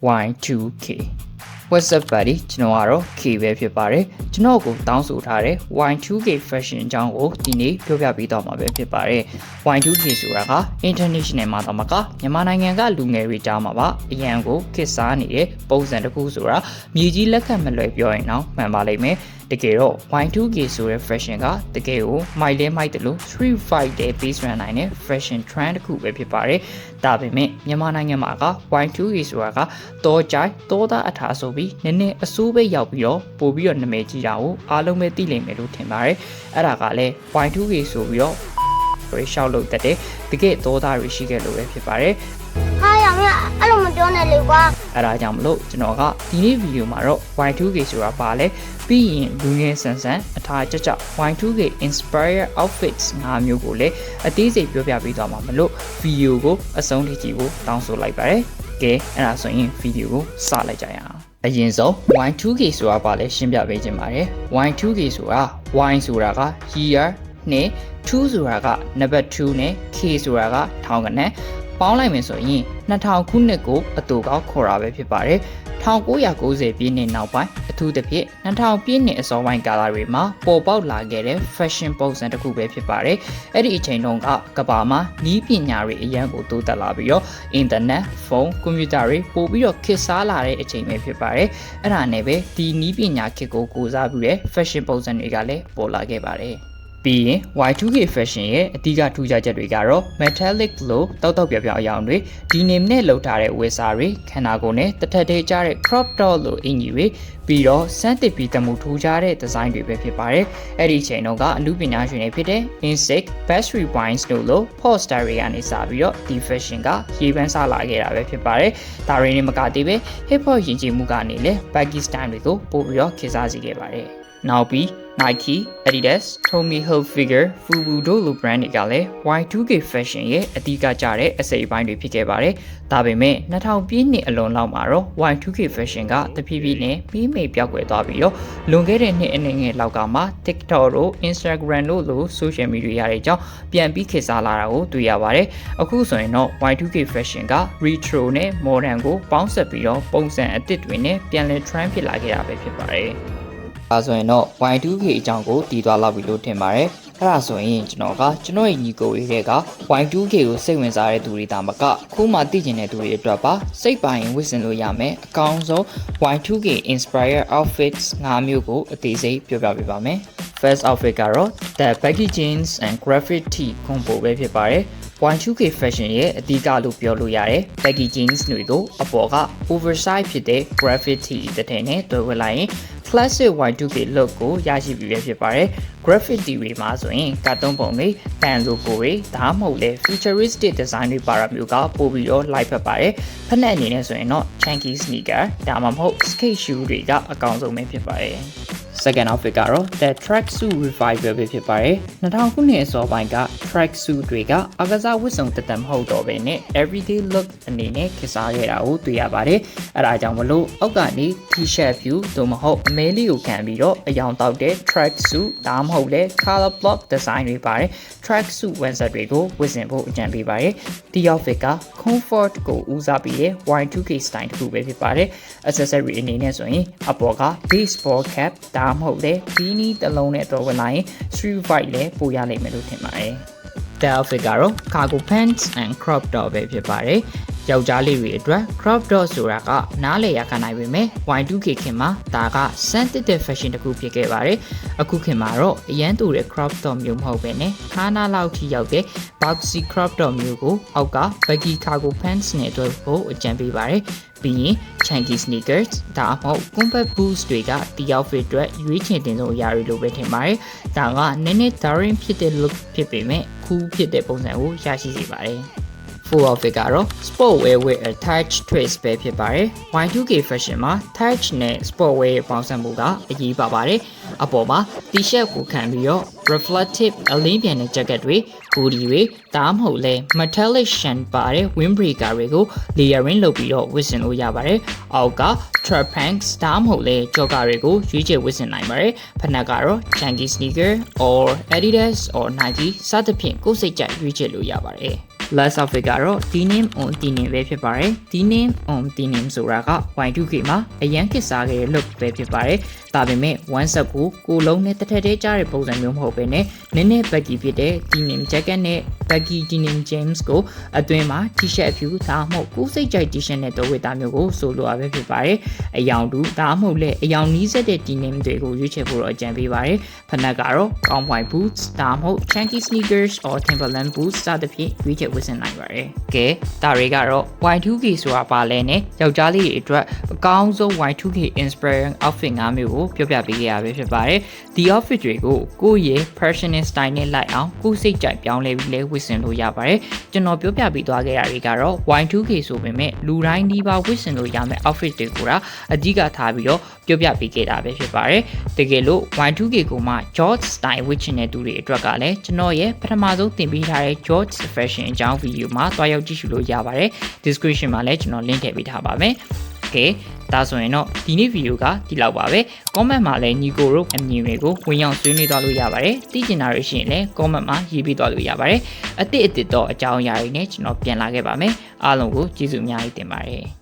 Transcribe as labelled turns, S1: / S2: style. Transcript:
S1: Y2K What's up buddy ကျွန်တော်ကတော့ K ပဲဖြစ်ပါတယ်ကျွန်တော်ကိုတောင်းဆိုထားတဲ့ Y2K fashion အကြောင်းကိုဒီနေ့ပြောပြပေးတော့မှာပဲဖြစ်ပါတယ် Y2K ဆိုတာက international မှာတော့မကမြန်မာနိုင်ငံကလူငယ်တွေကြားမှာပါအရန်ကိုခေတ်စားနေတဲ့ပုံစံတစ်ခုဆိုတာမြေကြီးလက်ခံမလွယ်ပြောရင်တော့မှန်ပါလိမ့်မယ် တကယ်တော့ Y2K ဆိုတဲ့ fashion ကတကယ်ကိုမိုက်လဲမိုက်တယ်လို့ street fight တဲ့ base run နိုင်တဲ့ fashion trend တစ်ခုပဲဖြစ်ပါတယ်။ဒါပေမဲ့မြန်မာနိုင်ငံမှာက Y2K ဆိုတာကတောကြိုက်တောသားအထာဆိုပြီးနည်းနည်းအစိုးပဲရောက်ပြီးတော့ပို့ပြီးတော့နာမည်ကြီးတာကိုအားလုံးပဲသိလိမ့်မယ်လို့ထင်ပါတယ်။အဲ့ဒါကလည်း Y2K ဆိုပြီးတော့တွေရှောက်လို့တက်တဲ့တကယ်တောသားတွေရှိခဲ့လို့ပဲဖြစ်ပါတယ်။
S2: ဟာရမအဲ့လို မပြောနဲ့လေကွာ
S1: အဲဒါကြောင့်မလို့ကျွန်တော်ကဒီနေ့ဗီဒီယိုမှာတော့ Y2K ဆိုတာပါလဲပြီးရင်လူငယ်ဆန်ဆန်အထားကြကြ Y2K inspire outfits ၅မျိုးကိုလည်းအသေးစိတ်ပြောပြပေးသွားမှာမလို့ဗီဒီယိုကိုအဆုံးထိကြည့်ဖို့တောင်းဆိုလိုက်ပါတယ်ကဲအဲ့ဒါဆိုရင်ဗီဒီယိုကိုစလိုက်ကြရအောင်အရင်ဆုံး Y2K ဆိုတာပါလဲရှင်းပြပေးခြင်းပါတယ် Y2K ဆိုတာ Y ဆိုတာက year နဲ့2ဆိုတာက number 2နဲ့ K ဆိုတာကထောင်ကနန်း ပေါင်းလိုက်မယ်ဆိုရင်2000ခုနှစ်ကိုအတူကောက်ခေါ်တာပဲဖြစ်ပါတယ်1990ပြည့်နှစ်နောက်ပိုင်းအထူးသဖြင့်2000ပြည့်နှစ်အစောပိုင်းကာလတွေမှာပေါ်ပေါက်လာခဲ့တဲ့ fashion ပုံစံတစ်ခုပဲဖြစ်ပါတယ်အဲ့ဒီအချိန်တုန်းကကမ္ဘာမှာနီးပညာတွေအရန်ကိုတိုးတက်လာပြီးတော့အင်တာနက်ဖုန်းကွန်ပျူတာတွေပို့ပြီးတော့ခေတ်စားလာတဲ့အချိန်ပဲဖြစ်ပါတယ်အဲ့ဒါနဲ့ပဲဒီနီးပညာခေတ်ကိုကိုစားပြီးတဲ့ fashion ပုံစံတွေကလည်းပေါ်လာခဲ့ပါတယ် ပြီးရင် Y2K fashion ရဲ့အဓိကထူးခြားချက်တွေကတော့ metallic လို့တောက်တောက်ပြောင်ပြောင်အယောင်တွေဒီနေနဲ့လှုပ်ထားတဲ့ဝေစာတွေခန္ဓာကိုယ်နဲ့တစ်ထပ်သေးကျတဲ့ crop top လို့အင်ကြီးတွေပြီးတော့စမ်းသစ်ပြီးတမှုထူးခြားတဲ့ဒီဇိုင်းတွေပဲဖြစ်ပါတယ်။အဲ့ဒီအချိန်တုန်းကအမှုပညာရှင်တွေဖြစ်တဲ့ Insect, Battery Wines တို့လို poster တွေကနေစပြီးတော့ဒီ fashion ကရေးပန်းစားလာခဲ့တာပဲဖြစ်ပါတယ်။ဒါရင်းနဲ့မကသေးပဲ hip hop ယဉ်ကျေးမှုကနေလည်း baggy style တွေကိုပို့ပြီးတော့ခေတ်စားစေခဲ့ပါတယ်။ နောက်ပြီး Nike, Adidas, Tommy Hilfiger, Fubu တို့လို brand တွေကလည်း Y2K fashion ရဲ့အဓိကကျတဲ့အစိပ်အပိုင်းတွေဖြစ်ခဲ့ပါတယ်။ဒါပေမဲ့2000ပြည့်နှစ်အလွန်လောက်မှာတော့ Y2K fashion ကတဖြည်းဖြည်းနဲ့ပြီးမိပြောက်ကွယ်သွားပြီးတော့လွန်ခဲ့တဲ့နှစ်အနည်းငယ်လောက်ကမှ TikTok တို့ Instagram တို့လို social media တွေကြောင့်ပြန်ပြီးခေတ်စားလာတာကိုတွေ့ရပါတယ်။အခုဆိုရင်တော့ Y2K fashion က retro နဲ့ modern ကိုပေါင်းစပ်ပြီးတော့ပုံစံအသစ်တွေနဲ့ပြန်လည် trend ဖြစ်လာခဲ့တာပဲဖြစ်ပါတယ်။ အဲဆိုရင်တော့ Y2K အကြောင်းကိုတည်သွားလောက်ပြီလို့ထင်ပါတယ်။အဲ့ဒါဆိုရင်ကျွန်တော်ကကျွန်တော်ရဲ့ညီကိုတွေက Y2K ကိုစိတ်ဝင်စားတဲ့သူတွေဒါမကခုမှသိကျင်တဲ့သူတွေအတွက်ပါစိတ်ပိုင်ဝစ်စင်လို့ရမယ်အကောင်းဆုံး Y2K inspire outfits ၅မျိုးကိုအသေးစိတ်ပြောပြပေးပါမယ်။ First outfit ကတော့ the baggy jeans and graffiti combo ပဲဖြစ်ပါတယ်။ Y2K fashion ရဲ့အဓိကလို့ပြောလို့ရတယ် baggy jeans တွေကိုအပေါ်က oversize ဖြစ်တဲ့ graffiti တစ်ထည်နဲ့တွဲဝတ်လိုက်ရင် classic Y2K look ကိုရရှိပြီပဲဖြစ်ပါတယ် graffiti တွေမှာဆိုရင်ကာတွန်းပုံတွေပန်လိုကိုတွေဒါမှမဟုတ်လေ futuristic design တွေပါရမျိုးကပို့ပြီးတော့ live ဖက်ပါတယ်ဖက်နဲ့အနေနဲ့ဆိုရင်တော့ chunky sneaker ဒါမှမဟုတ် skate shoe တွေကအကောင်းဆုံးပဲဖြစ်ပါတယ် second outfit ကတော့ the tracksuit revival ပဲဖြစ်ပါတယ်2000ခုနှစ်အစောပိုင်းက tracksuit တွေကအကစားဝတ်စုံတသက်မဟုတ်တော့ဘဲနဲ့ everyday look အနေနဲ့ခေတ်စားခဲ့တာကိုတွေ့ရပါတယ်အဲဒါကြောင့်မလို့အောက်ကနေ t-shirt ဖြူသို့မဟုတ်အမဲလေးကိုခံပြီးတော့အယောင်တောက်တဲ့ tracksuit ဒါမှမဟုတ်လေ color block design တွေပါတယ် tracksuit ဝန်ဆက်တွေကိုဝတ်ဆင်ဖို့အကြံပေးပါတယ်ဒီ outfit က comfort ကိုဦးစားပေးတဲ့ Y2K style တစ်ခုပဲဖြစ်ပါတယ် accessory အနေနဲ့ဆိုရင်အပေါ်က baseball cap ဒါမှမဟုတ်လေဘီနီတစ်လုံးနဲ့တော့ဝင်လာရင် street fight လည်းပိုရလိမ့်မယ်လို့ထင်ပါတယ်။ The outfit ကတော့ cargo pants and crop top ပဲဖြစ်ပါတယ်။ ယောက်ျားလေးတွေအတွက် crop top ဆိုတာကနားလေရခံနိုင်ပေမဲ့ Y2K ခင်မှာဒါကစမ်းတစ်တဲ့ fashion တစ်ခုဖြစ်ခဲ့ပါတယ်။အခုခင်မှာတော့အရန်တူတဲ့ crop top မျိုးမဟုတ်ပဲနဲ့ခါးနားလောက်ထိရောက်တဲ့ boxy crop top မျိုးကိုအောက်က baggy cargo pants နဲ့တွဲဖို့အကြံပေးပါတယ်။ပြီးရင် chunky sneakers ဒါအမဟုတ် combat boots တွေကဒီ outfit အတွက်ရွေးချယ်တင်ဆုံးအရာတွေလိုပဲထင်ပါတယ်။ဒါကနည်းနည်း daring ဖြစ်တဲ့ look ဖြစ်ပေမဲ့ cool ဖြစ်တဲ့ပုံစံကိုရရှိစေပါတယ်။ full outfit ကတော့ sport wear with a touch twist ပဲဖြစ်ပါတယ် Y2K fashion မှာ touch နဲ့ sport wear ရဲ့ပေါင်းစပ်မှုကအရေးပါပါတယ်အပေါ်မှာ t-shirt ကိုခံပြီးတော့ reflective အလင်းပြန်တဲ့ jacket တွေ hoodie တွေဒါမှမဟုတ်လဲ metallic shan ပါတဲ့ windbreaker တွေကို layering လုပ်ပြီးတော့ဝတ်ဆင်လို့ရပါတယ်အောက်က trap pants ဒါမှမဟုတ်လဲ jogger တွေကိုရွေးချယ်ဝတ်ဆင်နိုင်ပါတယ်ဖနက်ကတော့ chunky sneaker or adidas or nike စသဖြင့်ကိုယ်စိတ်ကြိုက်ရွေးချယ်လို့ရပါတယ် last outfit ကတော့ denim on denim ပဲဖြစ်ပါတယ် denim on denim ဆိုတာက Y2K မှာအရန်ခစ်စားခဲ့တဲ့ look ပဲဖြစ်ပါတယ်ဒါပေမဲ့ one set ကိုကိုလုံးနဲ့တစ်ထက်တည်းကြားတဲ့ပုံစံမျိုးမဟုတ်ဘဲနဲ့နည်းနည်း baggy ဖြစ်တဲ့ denim jacket နဲ့ baggy denim jeans ကိုအတွင်းမှာ t-shirt အဖြူဒါမှမဟုတ်ကိုယ်စိတ်ကြိုက် t-shirt နဲ့တော့ဝတ်သားမျိုးကိုဆိုလိုရပဲဖြစ်ပါတယ်အယောင်တူဒါမှမဟုတ်လဲအယောင်နီးစက်တဲ့ denim တွေကိုရွေးချယ်ဖို့တော့အကြံပေးပါတယ်ဖနက်ကတော့ cowboy boots ဒါမှမဟုတ် chunky sneakers or timberland boots စသဖြင့်ရွေးချယ်ဝတ်ဆင်နိုင်ပါတယ်ကဲဒါတွေကတော့ Y2K ဆိုတာပါလဲနဲ့ယောက်ျားလေးတွေအတွက်အကောင်းဆုံး Y2K inspiring outfit ၅မျိုးကိုပြောပြပေးခဲ့ရပဲဖြစ်ပါတယ်ဒီ outfit တွေကိုကိုယ့်ရဲ့ personal style နဲ့လိုက်အောင်ကိုယ်စိတ်ကြိုက်ပြောင်းလဲပြီးလဲဝတ်ဆင်လို့ရပါတယ်ကျွန်တော်ပြောပြပေးသွားခဲ့တာတွေကတော့ Y2K ဆိုပေမဲ့လူတိုင်းဒီပါဝတ်ဆင်လို့ရမယ့် outfit တွေကိုဒါအဓိကထားပြီးတော့ပြောပြပေးခဲ့တာပဲဖြစ်ပါတယ်တကယ်လို့ Y2K ကိုမှ George style ဝတ်ချင်တဲ့သူတွေအတွက်ကလည်းကျွန်တော်ရဲ့ပထမဆုံးသင်ပေးထားတဲ့ George fashion အကြောင်းဗီဒီယိုမှာတွားရောက်ကြည့်ရှုလို့ရပါတယ် description မှာလည်းကျွန်တော် link ထည့်ပေးထားပါမယ်ကဲဒါဆိုရင်တော့ဒီနေ့ဗီဒီယိုကဒီလောက်ပါပဲ comment မှာလည်းညီကိုတို့အမြင်တွေကိုဝင်ရောက်ဆွေးနွေးသွားလို့ရပါတယ်သိချင်တာတွေရှိရင်လည်း comment မှာရေးပေးသွားလို့ရပါတယ်အစ်စ်အစ်စ်တော့အကြောင်းအရာတွေနဲ့ကျွန်တော်ပြန်လာခဲ့ပါမယ်အားလုံးကိုကျေးဇူးအများကြီးတင်ပါတယ်